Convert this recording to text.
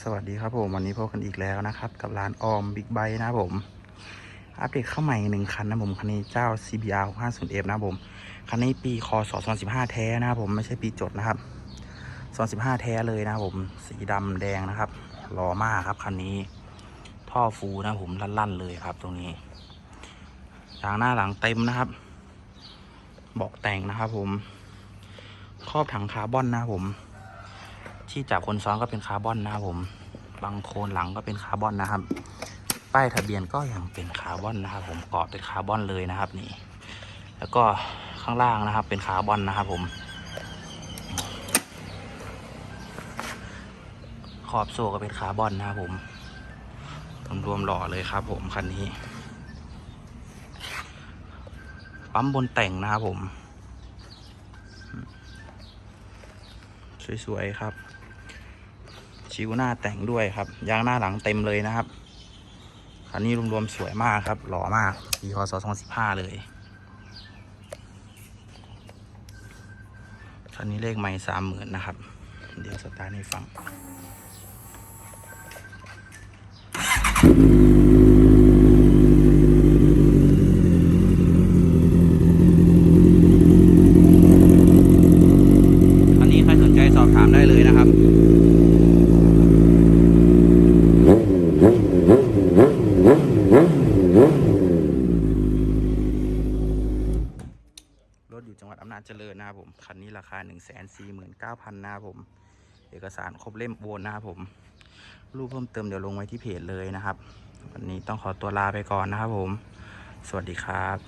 สวัสดีครับผม วันนี้พบกันอีกแล้วนะครับ กับร้านออมบิ๊กไบค์นะผม อัปเดตเข้าใหม่หนึ่งคันนะผมคันนี้เจ้า CBR 50F นะผมคันนี้ปีคศ2015 แท้นะผมไม่ใช่ปีจดนะครับ2015 แท้เลยนะผมสีดำแดงนะครับหล่อมากครับคันนี้ ท่อฟูนะผมลั่นๆเลยครับ ตรงนี้ยางหน้าหลังเต็มนะครับเบาะแต่งนะครับผมครอบถังคาร์บอนนะผม ที่จับคนซ้อนก็เป็นคาร์บอนนะครับผมบางโคนหลังก็เป็นคาร์บอนนะครับ ป้ายทะเบียนก็ยังเป็นคาร์บอนนะครับ ผมกรอบเป็นคาร์บอนเลยนะครับนี่ แล้วก็ข้างล่างนะครับ เป็นคาร์บอนนะครับ ผม ขอบโซ่ก็เป็นคาร์บอนนะครับผมรวมๆหล่อเลยครับ ผมคันนี้ปั๊มบนแต่งนะครับผม สวย ๆ ครับ ชิวหน้าแต่งด้วยครับ ยางหน้าหลังเต็มเลยนะครับ คันนี้รวมๆสวยมากครับ หล่อมากปีคศ2015 เลย คันนี้เลขไม่สามหมื่นนะครับ เดี๋ยวสตาร์ทให้ฟังอันนี้ใครสนใจสอบถามได้เลยนะครับ ถอยู่จังหวัดอำนาจเจริญนะครับผม คันนี้ราคา 1 4 9 0 0 0นะครับผม เอกสารครบเล่มโอนนะครับผม รูปเพิ่มเติมเดี๋ยวลงไว้ที่เพจเลยนะครับ วันนี้ต้องขอตัวลาไปก่อนนะครับผม สวัสดีครับ